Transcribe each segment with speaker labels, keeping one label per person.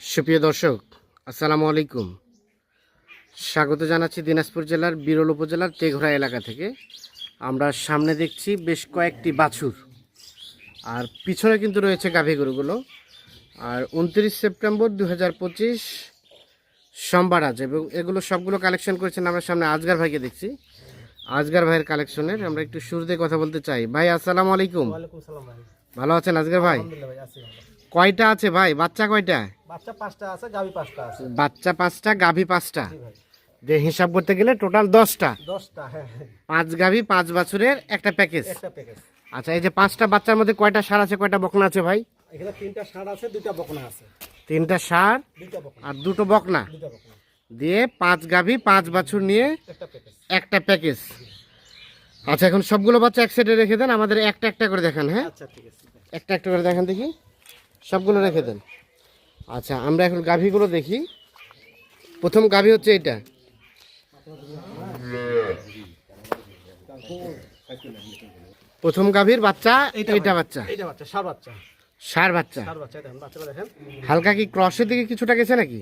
Speaker 1: সুপ্রিয় দর্শক আসসালামু আলাইকুম। স্বাগত জানাচ্ছি দিনাজপুর জেলার বিরল উপজেলার তেঘরা এলাকা থেকে। আমরা সামনে দেখছি বেশ কয়েকটি বাছুর আর পিছনে কিন্তু রয়েছে গাভী গরুগুলো। আর উনত্রিশ সেপ্টেম্বর দু হাজার পঁচিশ সোমবার আজ এবং এগুলো সবগুলো কালেকশন করেছেন আমরা সামনে আজগার ভাইকে দেখছি। আজগার ভাইয়ের কালেকশনের আমরা একটু শুরুতে কথা বলতে চাই। ভাই আসসালামু আলাইকুম। ভালো আছেন আজগার ভাই? কয়টা আছে ভাই? বাচ্চা কয়টা?
Speaker 2: বাচ্চা পাঁচটা আছে গাবি পাঁচটা আছে।
Speaker 1: বাচ্চা পাঁচটা গাভী পাঁচটা? যে হিসাব করতে গেলে টোটাল দশটা।
Speaker 2: দশটা হ্যাঁ হ্যাঁ।
Speaker 1: পাঁচ গাভী পাঁচ বছরের একটা প্যাকেজ।
Speaker 2: একটা প্যাকেজ।
Speaker 1: আচ্ছা এই যে পাঁচটা বাচ্চার মধ্যে কয়টা সার আছে কয়টা বকনা আছে ভাই?
Speaker 2: এখানে তিনটা ষাঁড় আছে দুইটা বকনা আছে।
Speaker 1: তিনটা সার আর দুটো বকনা? দিয়ে পাঁচ গাভী পাঁচ বছর নিয়ে
Speaker 2: একটা প্যাকেজ।
Speaker 1: একটা প্যাকেজ। আচ্ছা এখন সবগুলো বাচ্চা এক সাইডে রেখে দেন আমাদের একটা একটা করে দেখান হ্যাঁ?
Speaker 2: আচ্ছা ঠিক আছে।
Speaker 1: একটা একটা করে দেখান দেখি। সবগুলো রেখে দেন। আচ্ছা আমরা এখন গাভীগুলো দেখি। প্রথম গাভী হচ্ছে এটা। প্রথম গাভীর বাচ্চা এটা বাচ্চা।
Speaker 2: এইটা বাচ্চা। সার বাচ্চা।
Speaker 1: হালকা কি ক্রসের দিকে কিছুটা গেছে নাকি?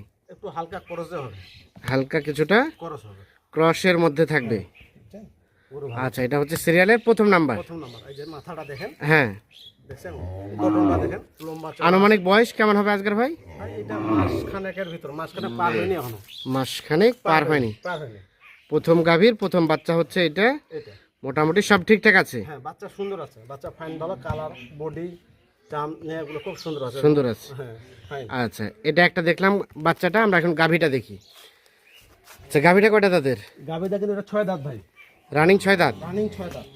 Speaker 2: হালকা
Speaker 1: কিছুটা ক্রসের মধ্যে থাকবে। আচ্ছা। এটা হচ্ছে সিরিয়ালের প্রথম নাম্বার হ্যাঁ।
Speaker 2: দেখছেন? গঠনটা দেখেন। লম্বা
Speaker 1: আনুমানিক বয়স কেমন হবে আজকের ভাই?
Speaker 2: এটা মাস খানেকের ভিতর মাসখানে পার হয়নি এখনও।
Speaker 1: মাসখানেক পার হয়নি।
Speaker 2: পার হয়নি।
Speaker 1: প্রথম গাভীর প্রথম বাচ্চা হচ্ছে এটা।
Speaker 2: এটা।
Speaker 1: মোটামুটি সব ঠিকঠাক আছে?
Speaker 2: হ্যাঁ বাচ্চা সুন্দর আছে। বাচ্চা ফাইন ভালো কালার বডি চাম নিয়ে খুব সুন্দর আছে।
Speaker 1: সুন্দর আছে।
Speaker 2: হ্যাঁ
Speaker 1: আচ্ছা এটা একটা দেখলাম বাচ্চাটা আমরা এখন গাভীটা দেখি। আচ্ছা গাভীটা কয়টা তাদের
Speaker 2: গাবে দেখেন এটা ছয় দাঁত ভাই।
Speaker 1: রানিং ছয় দাঁত।
Speaker 2: রানিং ছয় দাঁত।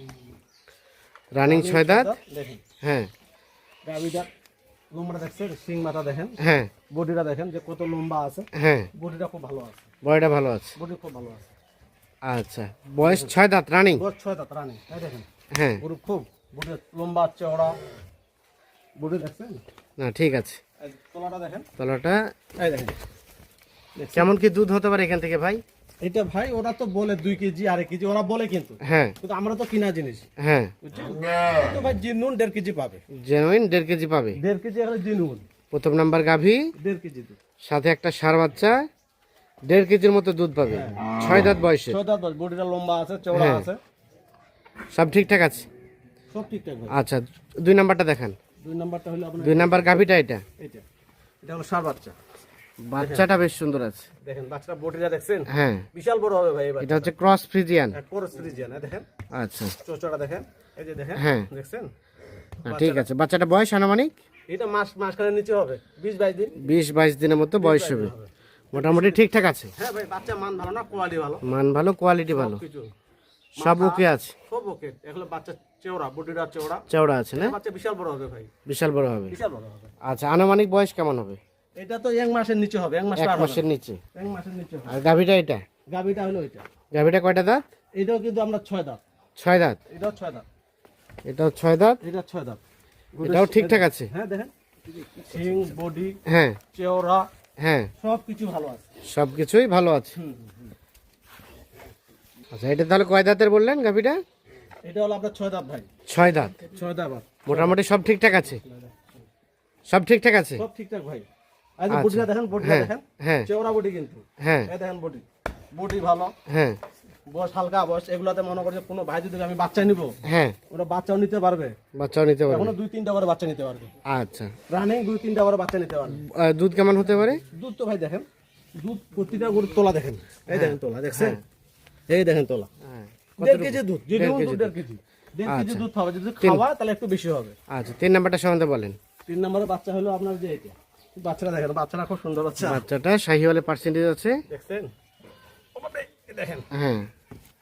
Speaker 1: রানিং ছয় দাঁত
Speaker 2: দেখেন।
Speaker 1: হ্যাঁ।
Speaker 2: লম্বাটা দেখছেন সিং মাথা দেখেন।
Speaker 1: হ্যাঁ।
Speaker 2: বডিটা দেখেন যে কত লম্বা আছে।
Speaker 1: হ্যাঁ।
Speaker 2: বডিটা খুব ভালো আছে।
Speaker 1: বয়টা ভালো আছে।
Speaker 2: বডি খুব ভালো আছে।
Speaker 1: আচ্ছা। বয়স ছয় দাঁত রানিং
Speaker 2: ছয় দাঁত রানিং এই দেখেন?
Speaker 1: হ্যাঁ।
Speaker 2: গরু খুব বডি লম্বা চওড়া। বডি দেখছেন?
Speaker 1: না ঠিক আছে।
Speaker 2: তলাটা দেখেন।
Speaker 1: তলাটা
Speaker 2: এই দেখেন।
Speaker 1: কেমন কি দুধ হতে পারে এখান থেকে ভাই?
Speaker 2: এটা ভাই ওরা তো বলে দুই কেজি আড়াই কেজি ওরা বলে কিন্তু।
Speaker 1: হ্যাঁ।
Speaker 2: কিন্তু আমরা তো কিনা জিনিস।
Speaker 1: হ্যাঁ।
Speaker 2: বুঝছেন? তো ভাই জিনুন দেড় কেজি পাবে।
Speaker 1: জেনুইন দেড় কেজি পাবে।
Speaker 2: দেড় কেজি এখন জিনুন।
Speaker 1: প্রথম নাম্বার গাভী।
Speaker 2: দেড় কেজি দুধ।
Speaker 1: সাথে একটা সার বাচ্চা। দেড় কেজির মতো দুধ পাবে। ছয় দাঁত বয়সে
Speaker 2: ছয় দাঁত বডিটা লম্বা আছে চওড়া
Speaker 1: হ্যাঁ।
Speaker 2: আছে।
Speaker 1: সব ঠিকঠাক আছে?
Speaker 2: সব ঠিকঠাক
Speaker 1: আচ্ছা দুই নাম্বারটা দেখান।
Speaker 2: দুই নাম্বারটা হলো আপনার
Speaker 1: দুই নাম্বার গাভীটা এটা?
Speaker 2: এটা এটা হলো সার বাচ্চা।
Speaker 1: বাচ্চাটা বেশ সুন্দর আছে।
Speaker 2: দেখেন বাচ্চাটা বডিটা দেখছেন?
Speaker 1: হ্যাঁ।
Speaker 2: বিশাল বড় হবে ভাই
Speaker 1: এটা হচ্ছে ক্রস ফ্রিজিয়ান।
Speaker 2: ক্রস ফ্রিজিয়ান দেখেন।
Speaker 1: আচ্ছা।
Speaker 2: চোচড়া দেখেন। এই যে দেখেন
Speaker 1: হ্যাঁ।
Speaker 2: দেখছেন?
Speaker 1: না, ঠিক আছে। বাচ্চাটা বয়স আনুমানিক?
Speaker 2: এটা মাস মাসখানের নিচে হবে। বিশ বাইশ দিন।
Speaker 1: বিশ বাইশ দিনের মতো বয়স হবে। মোটামুটি ঠিকঠাক আছে?
Speaker 2: হ্যাঁ ভাই বাচ্চা মান ভালো না কোয়ালিটি ভালো?
Speaker 1: মান ভালো কোয়ালিটি ভালো। সব ওকে আছে?
Speaker 2: সব ওকে এগুলো বাচ্চা চওড়া বডিটা চওড়া।
Speaker 1: চওড়া আছে না?
Speaker 2: বাচ্চা বিশাল বড় হবে ভাই।
Speaker 1: বিশাল বড় হবে।
Speaker 2: বিশাল বড় হবে।
Speaker 1: আচ্ছা আনুমানিক বয়স কেমন হবে?
Speaker 2: এটা তো এক মাসের নিচে হবে এক মাস
Speaker 1: এক মাসের নিচে।
Speaker 2: এক মাসের নিচে
Speaker 1: আর গাভীটা এটা?
Speaker 2: গাবিটা হলো এটা।
Speaker 1: গাভীটা কয়টা দাঁত?
Speaker 2: এটাও কিন্তু আমরা ছয় দাঁত।
Speaker 1: ছয় দাঁত?
Speaker 2: এটাও ছয় দাঁত।
Speaker 1: এটাও ছয় দাঁত?
Speaker 2: এটা ছয় দাঁত।
Speaker 1: এটাও ঠিকঠাক আছে?
Speaker 2: হ্যাঁ দেখেন। সিং বডি
Speaker 1: হ্যাঁ।
Speaker 2: চেওড়া
Speaker 1: হ্যাঁ।
Speaker 2: সব কিছু ভালো আছে।
Speaker 1: সব কিছুই ভালো আছে। আচ্ছা এটা তাহলে কয় দাঁতের বললেন গাভীটা?
Speaker 2: এটা হলো আপনার ছয় দাঁত ভাই।
Speaker 1: ছয় দাঁত।
Speaker 2: ছয় দাঁত
Speaker 1: মোটামুটি সব ঠিকঠাক আছে? সব ঠিকঠাক আছে?
Speaker 2: সব ঠিকঠাক ভাই। আজ বডিটা দেখেন বডিটা
Speaker 1: হ্যাঁ
Speaker 2: দেখেন।
Speaker 1: হ্যাঁ।
Speaker 2: চেওড়া বডি কিন্তু।
Speaker 1: হ্যাঁ।
Speaker 2: এই দেখেন বডি বডি ভালো।
Speaker 1: হ্যাঁ।
Speaker 2: বয়স হালকা বয়স এগুলাতে মনে করছে কোনো ভাই যদি আমি বাচ্চা নিব
Speaker 1: হ্যাঁ।
Speaker 2: ওরা বাচ্চাও নিতে পারবে।
Speaker 1: বাচ্চাও নিতে পারবে।
Speaker 2: এখনও দুই তিনটা করে বাচ্চা নিতে পারবে।
Speaker 1: আচ্ছা।
Speaker 2: রানিং দুই তিনটা করে বাচ্চা নিতে পারবে।
Speaker 1: দুধ কেমন হতে পারে?
Speaker 2: দুধ তো ভাই দেখেন দুধ প্রতিটা গরুর তোলা দেখেন। এই দেখেন তোলা দেখছেন? এই দেখেন তোলা।
Speaker 1: হ্যাঁ।
Speaker 2: দেড় কেজি দুধ যে দুধ দেড় কেজি। দেড় কেজি দুধ হবে যদি খাওয়া তাহলে একটু বেশি হবে।
Speaker 1: আচ্ছা তিন নাম্বারটা সম্বন্ধে বলেন।
Speaker 2: তিন নম্বরের বাচ্চা হলো আপনার যে এটা। বাচ্চারা দেখেন বাচ্চারা খুব সুন্দর হচ্ছে।
Speaker 1: বাচ্চাটা শাহিওয়ালের পার্সেন্টেজ আছে।
Speaker 2: দেখছেন? দেখেন।
Speaker 1: হ্যাঁ।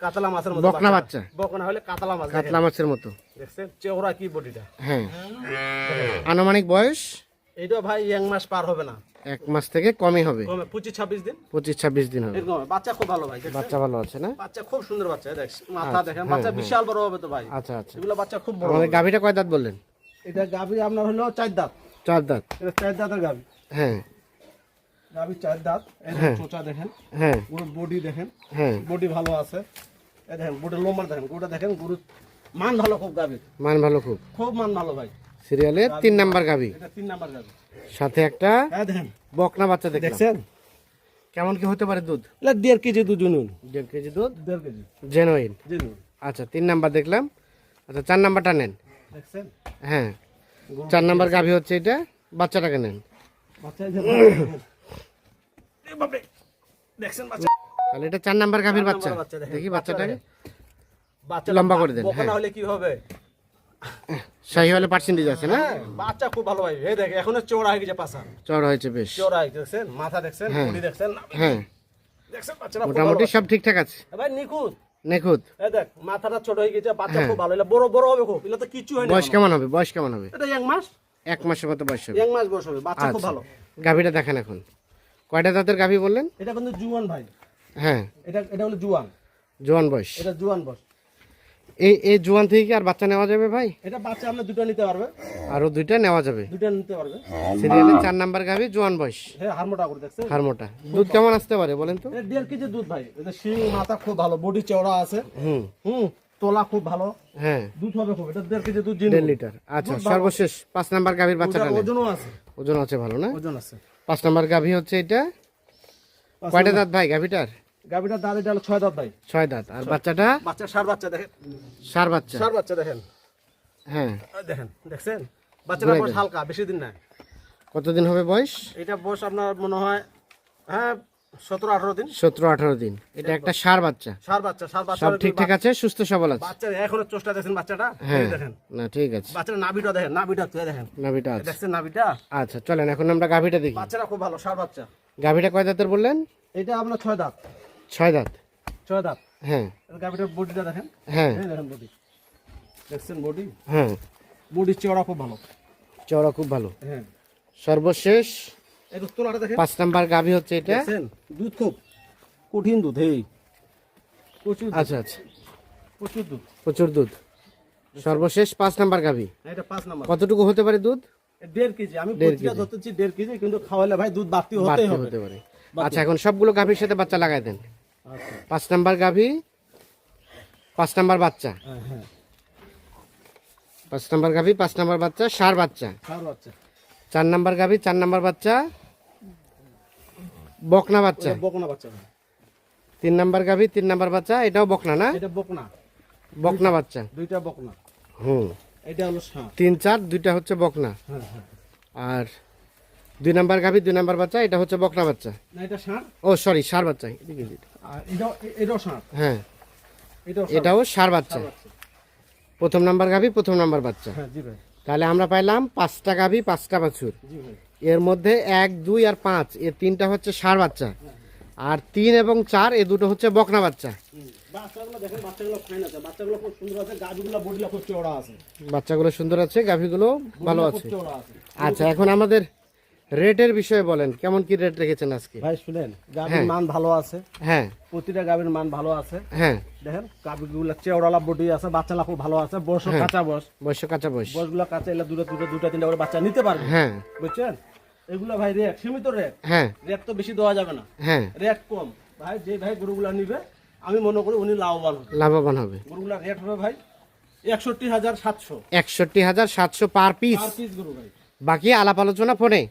Speaker 2: কাতলা মাছের মতো
Speaker 1: বকনা বাচ্চা।
Speaker 2: বকনা হলে কাতলা মাছ
Speaker 1: কাতলা মাছের মতো।
Speaker 2: দেখছেন? চেহারা কি বডিটা?
Speaker 1: হ্যাঁ। আনুমানিক বয়স?
Speaker 2: এইটা ভাই এক মাস পার হবে না।
Speaker 1: এক মাস থেকে কমই হবে।
Speaker 2: পঁচিশ ছাব্বিশ দিন।
Speaker 1: পঁচিশ ছাব্বিশ দিন হবে।
Speaker 2: এরকম বাচ্চা খুব ভালো ভাই
Speaker 1: বাচ্চা ভালো আছে না?
Speaker 2: বাচ্চা খুব সুন্দর বাচ্চা দেখ মাথা দেখেন? বাচ্চা বিশাল বড় হবে তো ভাই।
Speaker 1: আচ্ছা আচ্ছা।
Speaker 2: এগুলো বাচ্চা খুব বড়
Speaker 1: আমাদের। গাভীটা কয় দাঁত বললেন?
Speaker 2: এটা গাভি আপনার হলো চার দাঁত।
Speaker 1: চার দাঁত।
Speaker 2: এটা চার দাঁতের গাভি।
Speaker 1: হ্যাঁ।
Speaker 2: গাভি চার দাঁত এই দেখেন, চোচা দেখেন
Speaker 1: হ্যাঁ।
Speaker 2: পুরো বডি দেখেন
Speaker 1: হ্যাঁ।
Speaker 2: বডি ভালো আছে। এই দেখেন বডি লম্বা দেখেন গরুটা দেখেন গরু মান ভালো খুব গাভি
Speaker 1: মান ভালো খুব।
Speaker 2: খুব মান ভালো ভাই।
Speaker 1: সিরিয়ালের তিন নাম্বার গাভি।
Speaker 2: এটা তিন নাম্বার গাবি
Speaker 1: সাথে একটা
Speaker 2: হ্যাঁ দেখেন।
Speaker 1: বকনা বাচ্চা
Speaker 2: দেখছেন?
Speaker 1: কেমন কি হতে পারে দুধ?
Speaker 2: এটা দেড় কেজি দুধ জুনুন
Speaker 1: দেড় কেজি দুধ?
Speaker 2: দেড় কেজি।
Speaker 1: জেনুইন
Speaker 2: জুনুন
Speaker 1: আচ্ছা তিন নাম্বার দেখলাম। আচ্ছা চার নাম্বারটা নেন।
Speaker 2: দেখছেন?
Speaker 1: হ্যাঁ। চার নাম্বার গাভি হচ্ছে এটা। বাচ্চাটাকে নেন।
Speaker 2: বাচ্চা এই যে এ বাপরে দেখছেন বাচ্চা?
Speaker 1: তাহলে এটা চার নাম্বার গাভির বাচ্চা।
Speaker 2: নাম্বার বাচ্চা দেখেন,
Speaker 1: দেখি বাচ্চাটাকে।
Speaker 2: বাচ্চা
Speaker 1: লম্বা করে দেন, হ্যাঁ।
Speaker 2: হলে কি হবে?
Speaker 1: শাহি হলে পার্সেন্টেজ আছে না?
Speaker 2: হ্যাঁ বাচ্চা খুব ভালো ভাই। এই দেখ এখনও চওড়া গেছে পাছা।
Speaker 1: চড় হয়েছে বেশ।
Speaker 2: চওড়া দেখছেন মাথা দেখছেন
Speaker 1: হ্যাঁ।
Speaker 2: দেখছেন
Speaker 1: হ্যাঁ।
Speaker 2: দেখছেন বাচ্চাটা
Speaker 1: মোটামুটি সব ঠিকঠাক আছে।
Speaker 2: ভাই নিখুঁত।
Speaker 1: নিখুঁত।
Speaker 2: এই দেখ মাথাটা ছোট হয়ে গেছে বাচ্চা। খুব ভালো বড় বড় হবে খুব। এটা তো কিচ্ছু হয়
Speaker 1: বয়স কেমন হবে? বয়স কেমন হবে?
Speaker 2: এটা এক মাস?
Speaker 1: এক মাসের মতো বয়স হবে।
Speaker 2: এক মাস বয়স হবে বাচ্চা খুব
Speaker 1: আচ্ছা।
Speaker 2: ভালো।
Speaker 1: গাভিটা দেখেন এখন। কয়টা দাঁতের গাভি বললেন?
Speaker 2: এটা কিন্তু জুয়ান ভাই।
Speaker 1: হ্যাঁ।
Speaker 2: এটা এটা হলো জুয়ান।
Speaker 1: জোয়ান বয়স।
Speaker 2: এটা জুয়ান বয়স।
Speaker 1: এই এই জোয়ান থেকে কি আর বাচ্চা নেওয়া যাবে ভাই?
Speaker 2: এটা বাচ্চা আপনি দুটো নিতে পারবে।
Speaker 1: আরও দুইটা নেওয়া যাবে?
Speaker 2: দুটো নিতে পারবে।
Speaker 1: সিরিয়ালে চার নাম্বার গাভি জোয়ান বয়স।
Speaker 2: হ্যাঁ হারমোটা করে দেখছেন
Speaker 1: হারমোটা দুধ কেমন আসতে পারে বলেন তো?
Speaker 2: এটা দেড় কেজি দুধ ভাই। এটা শিং মাথা খুব ভালো বডি চওড়া আছে।
Speaker 1: হুম।
Speaker 2: হুম। তোলা খুব ভালো।
Speaker 1: হ্যাঁ।
Speaker 2: দুধ হবে খুব এটা দেড় কেজি দুধ
Speaker 1: দেড় লিটার। আচ্ছা সর্বশেষ পাঁচ নাম্বার গাভীর বাচ্চাটা
Speaker 2: ওজনও আছে।
Speaker 1: ওজন আছে ভালো না?
Speaker 2: ওজন আছে।
Speaker 1: পাঁচ নাম্বার গাভী হচ্ছে এটা? কয়টা দাঁত ভাই গাভীটার?
Speaker 2: গাভিটার দাঁত এটা হলো ছয় দাঁত ভাই।
Speaker 1: ছয় দাঁত। আর বাচ্চাটা?
Speaker 2: বাচ্চা সার বাচ্চা দেখেন।
Speaker 1: সার বাচ্চা।
Speaker 2: সার বাচ্চা দেখেন।
Speaker 1: হ্যাঁ।
Speaker 2: দেখেন দেখছেন? বাচ্চাটা বয়স হালকা বেশি দিন
Speaker 1: কতদিন হবে বয়স?
Speaker 2: এটা বয়স আপনার মনে হয় হ্যাঁ সতেরো আঠারো দিন?
Speaker 1: সতেরো আঠারো দিন। এটা একটা সার বাচ্চা।
Speaker 2: সার বাচ্চা সার বাচ্চা
Speaker 1: সব ঠিকঠাক আছে সুস্থ সবল আছে?
Speaker 2: বাচ্চা এখনও চোষটা দেখেন বাচ্চাটা?
Speaker 1: হ্যাঁ।
Speaker 2: দেখেন।
Speaker 1: না ঠিক আছে।
Speaker 2: বাচ্চাটা নাভিটা দেখেন নাভিটা তুই দেখেন।
Speaker 1: গাভীটা আছে।
Speaker 2: দেখছেন নাভিটা?
Speaker 1: আচ্ছা চলেন এখন আমরা গাভীটা দেখি।
Speaker 2: বাচ্চাটা খুব ভালো সার বাচ্চা।
Speaker 1: গাভীটা কয় দাঁতের বললেন?
Speaker 2: এটা আপনার ছয় দাঁত।
Speaker 1: ছয় দাঁত।
Speaker 2: ছয় দাঁত।
Speaker 1: হ্যাঁ।
Speaker 2: গাভিটার বডিটা দেখেন।
Speaker 1: হ্যাঁ।
Speaker 2: দেখেন বডি। দেখছেন বডি?
Speaker 1: হ্যাঁ।
Speaker 2: বডি চওড়া খুব ভালো।
Speaker 1: চওড়া খুব ভালো।
Speaker 2: হ্যাঁ।
Speaker 1: সর্বশেষ
Speaker 2: একটু তোলাটা দেখেন।
Speaker 1: পাঁচ নাম্বার গাভী হচ্ছে এটা।
Speaker 2: দুধ খুব কঠিন দুধ এই। প্রচুর
Speaker 1: আচ্ছা আচ্ছা।
Speaker 2: প্রচুর দুধ।
Speaker 1: প্রচুর দুধ। সর্বশেষ পাঁচ নাম্বার গাভী
Speaker 2: এটা পাঁচ নাম্বার।
Speaker 1: কতটুকু হতে পারে দুধ?
Speaker 2: দেড় কেজি। আমি
Speaker 1: দেড়
Speaker 2: প্রতিটা
Speaker 1: কেজি।
Speaker 2: ধরতেছি দেড় কেজি কিন্তু খাওয়ালে ভাই দুধ বাড়তি
Speaker 1: হতে পারে। আচ্ছা এখন সবগুলো গাভীর সাথে বাচ্চা লাগাই দেন।
Speaker 2: আচ্ছা।
Speaker 1: পাঁচ নাম্বার গাভী পাঁচ নাম্বার বাচ্চা।
Speaker 2: হ্যাঁ হ্যাঁ।
Speaker 1: পাঁচ নাম্বার গাভী পাঁচ নাম্বার বাচ্চা সার বাচ্চা।
Speaker 2: সার বাচ্চা।
Speaker 1: চার নাম্বার গাভী চার নাম্বার বাচ্চা বকনা বাচ্চা।
Speaker 2: বকনা বাচ্চা
Speaker 1: তিন নাম্বার গাভী তিন নাম্বার বাচ্চা এটাও বকনা না?
Speaker 2: এটা বকনা।
Speaker 1: বকনা বাচ্চা।
Speaker 2: দুইটা বকনা।
Speaker 1: হুম।
Speaker 2: এটা হলো ষাঁড়
Speaker 1: তিন চার দুইটা হচ্ছে বকনা।
Speaker 2: হ্যাঁ হ্যাঁ।
Speaker 1: আর দুই নাম্বার গাভী দুই নাম্বার বাচ্চা এটা হচ্ছে বকনা বাচ্চা।
Speaker 2: না এটা ষাঁড়
Speaker 1: ও সরি সার বাচ্চা। এদিকে।
Speaker 2: আর এটাও এটাও ষাঁড়
Speaker 1: হ্যাঁ।
Speaker 2: এটাও ষাঁড়।
Speaker 1: এটাও সার বাচ্চা।
Speaker 2: বাচ্চা।
Speaker 1: প্রথম নাম্বার গাভী প্রথম নাম্বার বাচ্চা।
Speaker 2: হ্যাঁ জি ভাই।
Speaker 1: তাহলে আমরা পাইলাম পাঁচটা গাভী পাঁচটা বাছুর। এর মধ্যে এক দুই আর পাঁচ এর তিনটা হচ্ছে সার বাচ্চা। আর তিন এবং চার এ দুটো হচ্ছে বকনা বাচ্চা।
Speaker 2: বাচ্চাগুলো সুন্দর আছে।
Speaker 1: গাভীগুলো ভালো আছে। আচ্ছা এখন আমাদের রেটের বিষয়ে বলেন কেমন কি রেট রেখেছেন আজকে?
Speaker 2: ভাই শুনেন গাভীর
Speaker 1: হ্যাঁ।
Speaker 2: মান ভালো আছে।
Speaker 1: হ্যাঁ।
Speaker 2: প্রতিটা গাভীর মান ভালো আছে।
Speaker 1: হ্যাঁ।
Speaker 2: দেখেন গাভীগুলো চেওড়ালা বডি আছে বাচ্চালা খুব ভালো আছে বয়স
Speaker 1: হ্যাঁ।
Speaker 2: কাঁচা বয়স।
Speaker 1: বয়স কাঁচা বয়স।
Speaker 2: বয়সগুলো কাঁচা এলা দুটো দুটো দুটো তিনটা করে বাচ্চা নিতে পারবে।
Speaker 1: হ্যাঁ।
Speaker 2: বুঝছেন? এগুলো ভাই রেট সীমিত রেট।
Speaker 1: হ্যাঁ।
Speaker 2: রেট তো বেশি দেওয়া যাবে না।
Speaker 1: হ্যাঁ।
Speaker 2: রেট কম। ভাই যে ভাই গরুগুলা নিবে আমি মনে করি উনি লাভবান হবে।
Speaker 1: লাভবান হবে।
Speaker 2: গরুগুলা রেট হবে ভাই একষট্টি হাজার সাতশো।
Speaker 1: একষট্টি হাজার সাতশো পার পিস
Speaker 2: পার পিস গরু ভাই।
Speaker 1: বাকি আলাপ আলোচনা ফোনে।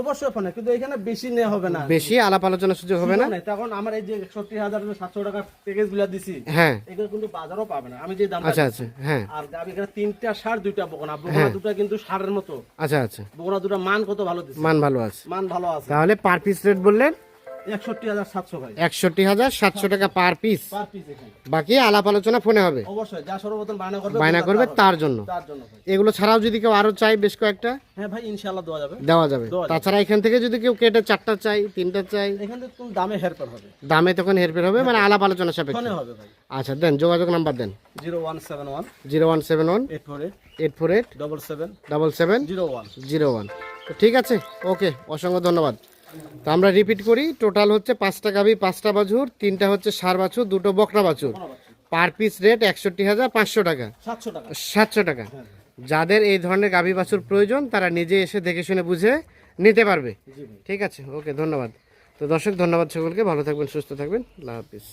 Speaker 2: অবশ্যই ফোনে কিন্তু এখানে বেশি নেওয়া হবে না।
Speaker 1: বেশি আলাপ আলোচনা সুযোগ হবে না?
Speaker 2: তখন আমার এই যে একষট্টি হাজার সাতশো টাকা প্যাকেজগুলা দিছি
Speaker 1: হ্যাঁ।
Speaker 2: এগুলো কিন্তু বাজারও পাবে না। আমি যে দাম
Speaker 1: আচ্ছা আচ্ছা হ্যাঁ।
Speaker 2: আর আমি এখানে তিনটা সার দুইটা বকনা। বকনা দুটা কিন্তু সারের মতো।
Speaker 1: আচ্ছা আচ্ছা।
Speaker 2: বকনা দুটা মান কত ভালো
Speaker 1: মান ভালো আছে।
Speaker 2: মান ভালো আছে।
Speaker 1: তাহলে পার পিস রেট বললেন?
Speaker 2: একষট্টি হাজার সাতশো
Speaker 1: টাকা পার পিস বাকি আলাপ আলোচনা ফোনে হবে।
Speaker 2: বায়না করবে তার
Speaker 1: জন্য। এগুলো ছাড়াও যদি কেউ আরও চাই বেশ কয়েকটা?
Speaker 2: হ্যাঁ ভাই ইনশাল্লাহ দেওয়া যাবে।
Speaker 1: দেওয়া যাবে। তাছাড়া এখান থেকে যদি কেউ কেটে চারটা চাই তিনটা চাই
Speaker 2: দামে হেরফের হবে?
Speaker 1: দামে তখন হেরফের হবে মানে আলাপ আলোচনা সাপেক্ষে। আচ্ছা দেন যোগাযোগ নাম্বার দেন।
Speaker 2: Zero one seven one.
Speaker 1: Zero one seven one.
Speaker 2: Eight four eight.
Speaker 1: Eight four eight.
Speaker 2: Double seven
Speaker 1: double seven
Speaker 2: zero one.
Speaker 1: Zero one. ঠিক আছে ওকে অসংখ্য ধন্যবাদ। তো আমরা রিপিট করি টোটাল হচ্ছে পাঁচটা গাভি পাঁচটা বাছুর তিনটা হচ্ছে সার বাছুর দুটো বকরা বাছুর। পার পিস রেট একষট্টি হাজার পাঁচশো টাকা।
Speaker 2: সাতশো টাকা।
Speaker 1: যাদের এই ধরনের গাভি বাছুর প্রয়োজন তারা নিজে এসে দেখে শুনে বুঝে নিতে পারবে। ঠিক আছে? ওকে ধন্যবাদ। তো দর্শক ধন্যবাদ সকলকে। ভালো থাকবেন সুস্থ থাকবেন। আল্লাহ হাফিজ।